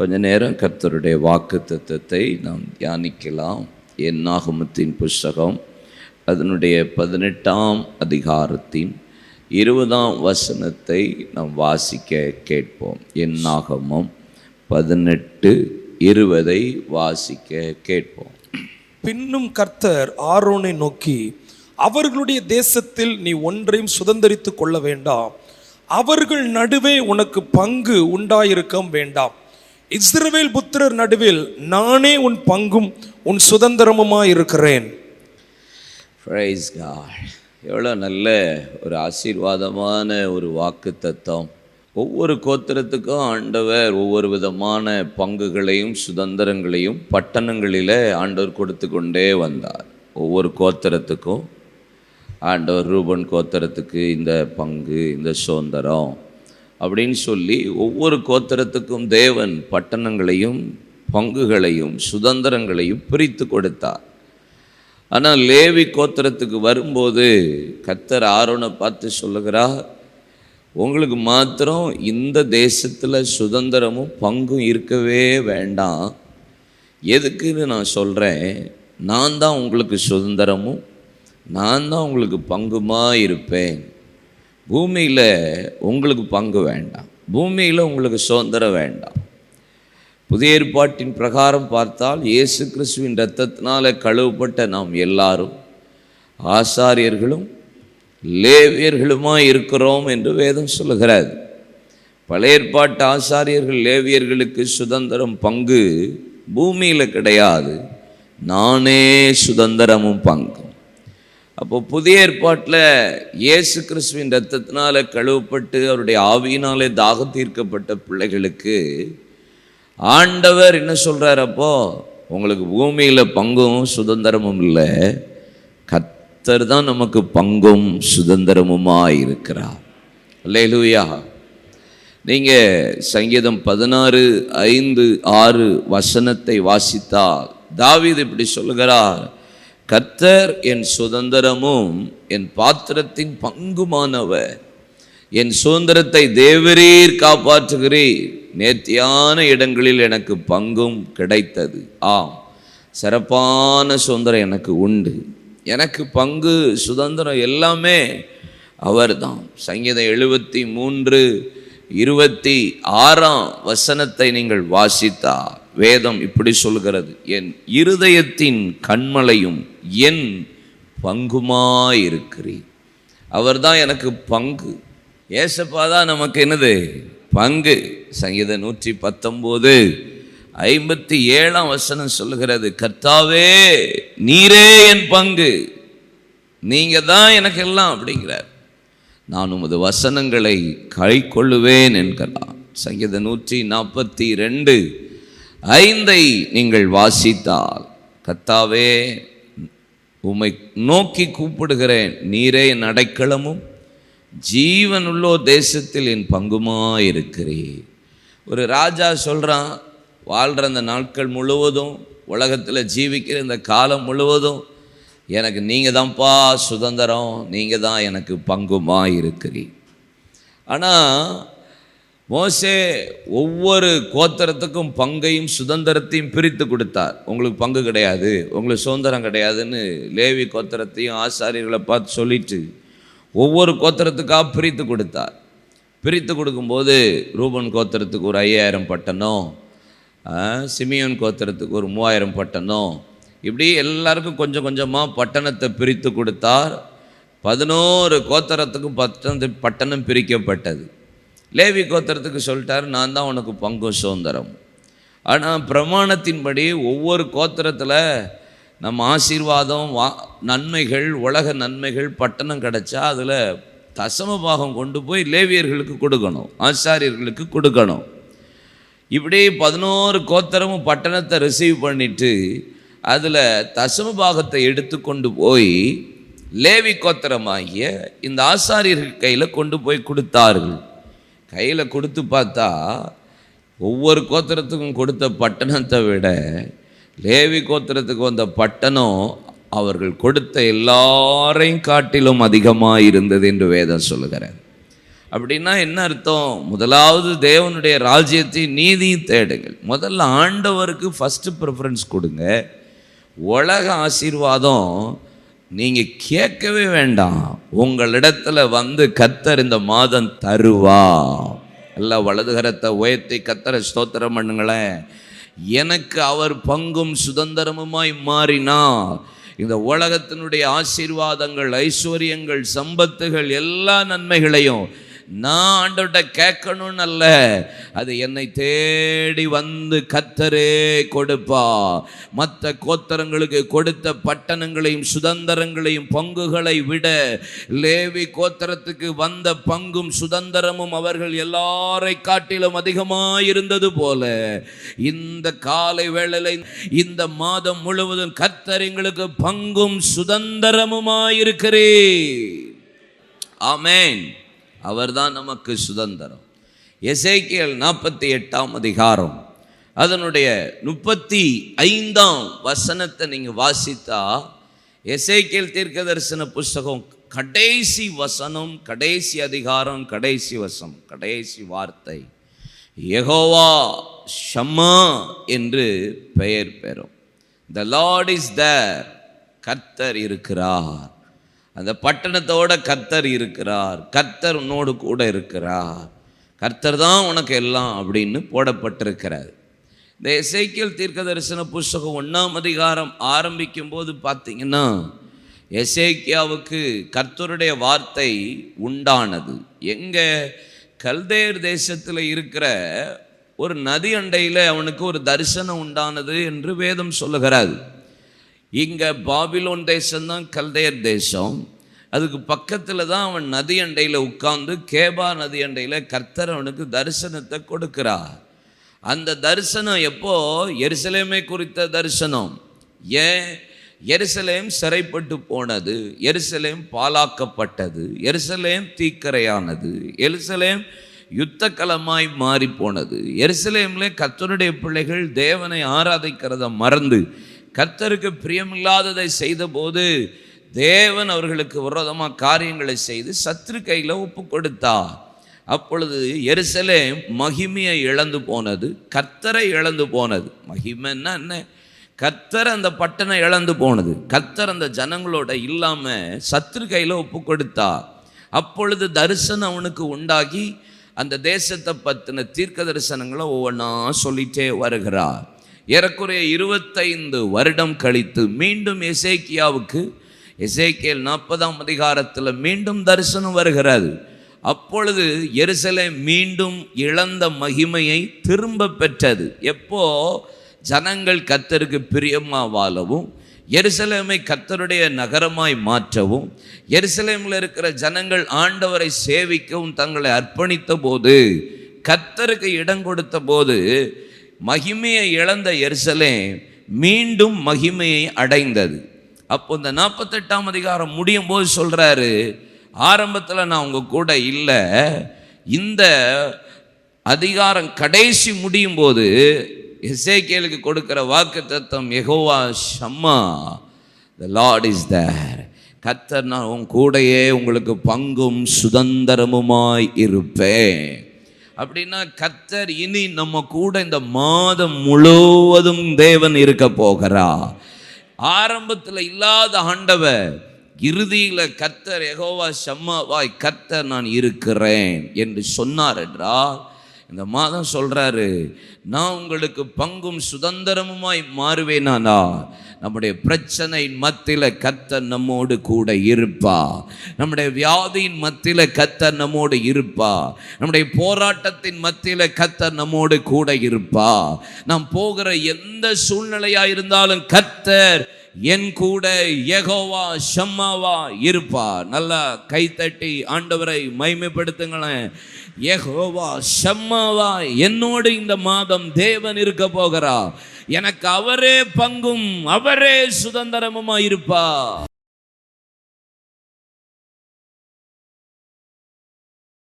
கொஞ்ச நேரம் கர்த்தருடைய வாக்கு தத்துவத்தை நாம் தியானிக்கலாம். என்னாகமத்தின் புஸ்தகம் அதனுடைய பதினெட்டாம் அதிகாரத்தின் இருபதாம் வசனத்தை நாம் வாசிக்க கேட்போம். என் நாகமும் பதினெட்டு இருபதை வாசிக்க கேட்போம். பின்னும் கர்த்தர் ஆரோனை நோக்கி அவர்களுடைய தேசத்தில் நீ ஒன்றையும் சுதந்தரித்துக் கொள்ள வேண்டாம். அவர்கள் நடுவே உனக்கு பங்கு உண்டாயிருக்க வேண்டாம். இஸ்ரவேல் புத்திரர் நடுவில் நானே உன் பங்கும் உன் சுதந்திரமுமா இருக்கிறேன். எவ்வளோ நல்ல ஒரு ஆசீர்வாதமான ஒரு வாக்கு தத்துவம் ஒவ்வொரு கோத்திரத்துக்கும் ஆண்டவர் ஒவ்வொரு விதமான பங்குகளையும் சுதந்திரங்களையும் பட்டணங்களில் ஆண்டவர் கொடுத்து கொண்டே வந்தார். ஒவ்வொரு கோத்திரத்துக்கும் ஆண்டவர் ரூபன் கோத்திரத்துக்கு இந்த பங்கு இந்த சுதந்திரம். அப்படின்னு சொல்லி ஒவ்வொரு கோத்திரத்துக்கும் தேவன் பட்டணங்களையும் பங்குகளையும் சுதந்திரங்களையும் பிரித்து கொடுத்தார். ஆனால் லேவி கோத்திரத்துக்கு வரும்போது கத்தர் ஆரோனை பார்த்து சொல்லுகிறார் உங்களுக்கு மாத்திரம் இந்த தேசத்தில் சுதந்திரமும் பங்கும் இருக்கவே வேண்டாம். எதுக்குன்னு நான் சொல்கிறேன் நான் தான் உங்களுக்கு சுதந்திரமும் நான் தான் உங்களுக்கு பங்குமா இருப்பேன். பூமியில் உங்களுக்கு பங்கு வேண்டாம். பூமியில் உங்களுக்கு சுதந்திரம் வேண்டாம். புதிய ஏற்பாட்டின் பிரகாரம் பார்த்தால் இயேசு கிறிஸ்துவின் ரத்தத்தினால் கழுவப்பட்ட நாம் எல்லாரும் ஆசாரியர்களும் லேவியர்களுமாய் இருக்கிறோம் என்று வேதம் சொல்லுகிறது. பழைய ஏற்பாட்டு ஆசாரியர்கள் லேவியர்களுக்கு சுதந்திரம் பங்கு பூமியில் கிடையாது. நானே சுதந்திரமும் பங்கு. அப்போ புதிய ஏற்பாட்டில் இயேசு கிறிஸ்துவின் ரத்தத்தினால் கழுவப்பட்டு அவருடைய ஆவியினாலே தாகம் தீர்க்கப்பட்ட பிள்ளைகளுக்கு ஆண்டவர் என்ன சொல்கிறார் அப்போ? உங்களுக்கு பூமியில் பங்கும் சுதந்திரமும் இல்லை. கத்தர் தான் நமக்கு பங்கும் சுதந்திரமுமாக இருக்கிறார் அல்லேலூயா. நீங்கள் சங்கீதம் பதினாறு ஐந்து ஆறு வசனத்தை வாசித்தால் தாவீது இப்படி சொல்லுகிறார். கர்த்தர் என் சுதந்திரமும் என் பாத்திரத்தின் பங்குமானவர். என் சுதந்திரத்தை தேவரீர் காப்பாற்றுகிறீர். நேர்த்தியான இடங்களில் எனக்கு பங்கும் கிடைத்தது. ஆம் சிறப்பான சுதந்திரம் எனக்கு உண்டு. எனக்கு பங்கு சுதந்திரம் எல்லாமே அவர்தான். சங்கீதம் எழுபத்தி மூன்று இருபத்தி ஆறாம் வசனத்தை நீங்கள் வாசித்தா வேதம் இப்படி சொல்கிறது என் இருதயத்தின் கண்மலையும் என் பங்குமாயிருக்கிறீர். அவர்தான் எனக்கு பங்கு. ஏசப்பா தான் நமக்கு என்னது? பங்கு. சங்கீத நூற்றி பத்தொம்போது ஐம்பத்தி ஏழாம் வசனம் சொல்லுகிறது கர்த்தாவே நீரே என் பங்கு. நீங்கள் தான் எனக்கு எல்லாம் அப்படிங்கிறார். நான் உமது வசனங்களை கை கொள்ளுவேன் என்கிறார். சங்கீத நூற்றி நாற்பத்தி ரெண்டு ஐந்தை நீங்கள் வாசித்தால் கத்தாவே உம்மை நோக்கி கூப்பிடுகிறேன் நீரே என் அடைக்கலமும் ஜீவனுள்ளோ தேசத்தில் என் பங்குமாயிருக்கிறேன் ஒரு ராஜா சொல்கிறான் வாழ்கிற அந்த நாட்கள் முழுவதும் உலகத்தில் ஜீவிக்கிற இந்த காலம் முழுவதும் எனக்கு நீங்கள் தான்ப்பா சுதந்திரம் நீங்கள் தான் எனக்கு பங்குமாக இருக்கிறீ ஆனால் மோசே ஒவ்வொரு கோத்திரத்துக்கும் பங்கையும் சுதந்திரத்தையும் பிரித்து கொடுத்தார். உங்களுக்கு பங்கு கிடையாது. உங்களுக்கு சுதந்திரம் கிடையாதுன்னு லேவி கோத்திரத்தையும் ஆசாரியர்களை பார்த்து சொல்லிட்டு ஒவ்வொரு கோத்திரத்துக்காக பிரித்து கொடுத்தார். பிரித்து கொடுக்கும்போது ரூபன் கோத்திரத்துக்கு ஒரு ஐயாயிரம் பட்டணம் சிமியோன் கோத்திரத்துக்கு ஒரு மூவாயிரம் பட்டணம். இப்படி எல்லாருக்கும் கொஞ்சம் கொஞ்சமாக பட்டணத்தை பிரித்து கொடுத்தார். பதினோரு கோத்திரத்துக்கும் பட்டணத்து பட்டணம் பிரிக்கப்பட்டது. லேவி கோத்திரத்துக்கு சொல்லிட்டார் நான் தான் உனக்கு பங்கு சுதந்திரம். ஆனால் பிரமாணத்தின்படி ஒவ்வொரு கோத்திரத்தில் நம்ம ஆசீர்வாதம் வா நன்மைகள் உலக நன்மைகள் பட்டணம் கிடச்சா அதில் தசம பாகம் கொண்டு போய் லேவியர்களுக்கு கொடுக்கணும் ஆச்சாரியர்களுக்கு கொடுக்கணும். இப்படி பதினோரு கோத்திரமும் பட்டணத்தை ரிசீவ் பண்ணிவிட்டு அதில் தசம பாகத்தை எடுத்து கொண்டு போய் லேவி கோத்திரமாகிய இந்த ஆசாரியர்கள் கையில் கொண்டு போய் கொடுத்தார்கள். கையில் கொடுத்து பார்த்தா ஒவ்வொரு கோத்திரத்துக்கும் கொடுத்த பட்டணத்தை விட லேவி கோத்திரத்துக்கு வந்த பட்டணம் அவர்கள் கொடுத்த எல்லாரையும் காட்டிலும் அதிகமாக இருந்தது என்று வேதம் சொல்லுகிறார். அப்படின்னா என்ன அர்த்தம்? முதலாவது தேவனுடைய ராஜ்யத்தை நீதியும் தேடுங்கள். முதல்ல ஆண்டவருக்கு ஃபஸ்ட்டு ப்ரிஃபரன்ஸ் கொடுங்க. உலக ஆசீர்வாதம் நீங்கள் கேட்கவே வேண்டாம். உங்களிடத்துல வந்து கத்தர் இந்த மாதம் தருவா. எல்லாம் வலதுகரத்தை உயர்த்தி கத்தரை ஸ்தோத்திரம் பண்ணுங்களேன். எனக்கு அவர் பங்கும் சுதந்திரமுமாய் மாறினார் இந்த உலகத்தினுடைய ஆசீர்வாதங்கள் ஐஸ்வர்யங்கள் சம்பத்துகள் எல்லா நன்மைகளையும் நான் ஆண்டவர்கிட்ட கேட்கணும்னு அல்ல. அது என்னை தேடி வந்து கத்தரே கொடுப்பா. மற்ற கோத்தரங்களுக்கு கொடுத்த பட்டணங்களையும் சுதந்திரங்களையும் பங்குகளை விட லேவி கோத்தரத்துக்கு வந்த பங்கும் சுதந்திரமும் அவர்கள் எல்லாரை காட்டிலும் அதிகமாயிருந்தது போல. இந்த காலை வேளையில் இந்த மாதம் முழுவதும் கத்தர் எங்களுக்கு பங்கும் சுதந்திரமுமாயிருக்கிறே ஆமேன். அவர்தான் நமக்கு சுதந்திரம். எசைக்கியல் நாற்பத்தி எட்டாம் அதிகாரம். அதனுடைய முப்பத்தி ஐந்தாம் வசனத்தை நீங்கள் வாசித்தா எசைக்கியல் தீர்க்க தரிசன புஸ்தகம் கடைசி வசனம் கடைசி அதிகாரம் கடைசி வசனம் கடைசி வார்த்தை. எகோவா ஷம்மா என்று பெயர் பெறும். த லார்ட் இஸ் தேர் கர்த்தர் இருக்கிறார். அந்த பட்டணத்தோட கர்த்தர் இருக்கிறார். கர்த்தர் உன்னோடு கூட இருக்கிறார். கர்த்தர் தான் உனக்கு எல்லாம் அப்படின்னு போடப்பட்டிருக்கிறார். இந்த எசைக்கியல் தீர்க்க தரிசன புஸ்தகம் ஒன்றாம் அதிகாரம் ஆரம்பிக்கும் போது பார்த்தீங்கன்னா எசேக்கியாவுக்கு கர்த்தருடைய வார்த்தை உண்டானது. எங்கே கல்தேர் தேசத்தில் இருக்கிற ஒரு நதி அண்டையில் அவனுக்கு ஒரு தரிசனம் உண்டானது என்று வேதம் சொல்லுகிறார். இங்கே பாபிலோன் தேசம்தான் கல்தையர் தேசம். அதுக்கு பக்கத்தில் தான் அவன் நதி அண்டையில் உட்கார்ந்து கேபா நதி அண்டையில் கர்த்தர் அவனுக்கு தரிசனத்தை கொடுக்கிறார். அந்த தரிசனம் எப்போ? எருசலேமை குறித்த தரிசனம். ஏன்? எருசலேம் சிறைப்பட்டு போனது எருசலேம் பாலாக்கப்பட்டது எருசலேம் தீக்கரையானது எருசலேம் யுத்தக்கலமாய் மாறி போனது எருசலேம்ல கத்தருடைய பிள்ளைகள் தேவனை ஆராதிக்கிறத மறந்து கர்த்தருக்கு பிரியமில்லாததை செய்தபோது தேவன் அவர்களுக்கு விரோதமாக காரியங்களை செய்து சத்ரு கையில் ஒப்பு கொடுத்தார். அப்பொழுது எருசலேம் மகிமையை இழந்து போனது கர்த்தரை இழந்து போனது. மகிமைன்னா என்ன? கர்த்தர் அந்த பட்டணம் இழந்து போனது. கர்த்தர் அந்த ஜனங்களோட இல்லாமல் சத்ரு கையில் ஒப்பு கொடுத்தா அப்பொழுது தரிசனம் அவனுக்கு உண்டாகி அந்த தேசத்தை பற்றின தீர்க்க தரிசனங்களை ஒவ்வொன்றா சொல்லிட்டே வருகிறார். ஏறக்குறைய இருபத்தைந்து வருடம் கழித்து மீண்டும் எசேக்கியாவுக்கு எசேக்கியல் நாற்பதாம் அதிகாரத்தில் மீண்டும் தரிசனம் வருகிறது. அப்பொழுது எருசலேம் மீண்டும் இழந்த மகிமையை திரும்ப பெற்றது. எப்போ? ஜனங்கள் கத்தருக்கு பிரியமா வாழவும் எருசலேமை கத்தருடைய நகரமாய் மாற்றவும் எருசலேமில் இருக்கிற ஜனங்கள் ஆண்டவரை சேவிக்கவும் தங்களை அர்ப்பணித்த போது கத்தருக்கு இடம் கொடுத்த போது மகிமையை இழந்த எரிசலே மீண்டும் மகிமையை அடைந்தது. அப்போ இந்த நாற்பத்தெட்டாம் அதிகாரம் முடியும் போது சொல்கிறாரு ஆரம்பத்தில் நான் உங்கள் கூட இல்லை. இந்த அதிகாரம் கடைசி முடியும் போது எசேக்கியலுக்கு கொடுக்கிற வாக்கு தத்துவம் எகோவா ஷம்மா த லார்ட் இஸ் தேர் கத்தர் நான் உன் கூடையே உங்களுக்கு பங்கும் சுதந்திரமுமாய் இருப்பேன். அப்படின்னா கத்தர் இனி நம்ம கூட இந்த மாதம் முழுவதும் தேவன் இருக்க போகிறா. ஆரம்பத்தில் இல்லாத ஆண்டவர் இறுதியில் கத்தர் எகோவா ஷம்மாவாய் கத்தர் நான் இருக்கிறேன் என்று சொன்னார் என்றால் இந்த மாதம் சொல்கிறாரு நான் உங்களுக்கு பங்கும் சுதந்திரமுமாய் மாறுவேனானா நம்முடைய பிரச்சனை மத்தியில் கத்தர் நம்மோடு கூட இருப்பா. நம்முடைய வியாதியின் மத்தியில் கத்தர் நம்மோடு இருப்பா. நம்முடைய போராட்டத்தின் மத்தியில் கத்தர் நம்மோடு கூட இருப்பா. நாம் போகிற எந்த சூழ்நிலையாக இருந்தாலும் கத்தர் என் கூட யெகோவா ஷம்மாவா இருப்பார். நல்லா கைத்தட்டி ஆண்டவரை மைமைப்படுத்துங்களேன் யெகோவா ஷம்மாவா என்னோடு இந்த மாதம் தேவன் இருக்க போகிறா எனக்கு அவரே பங்கும் அவரே சுதந்திரமுமா இருப்பா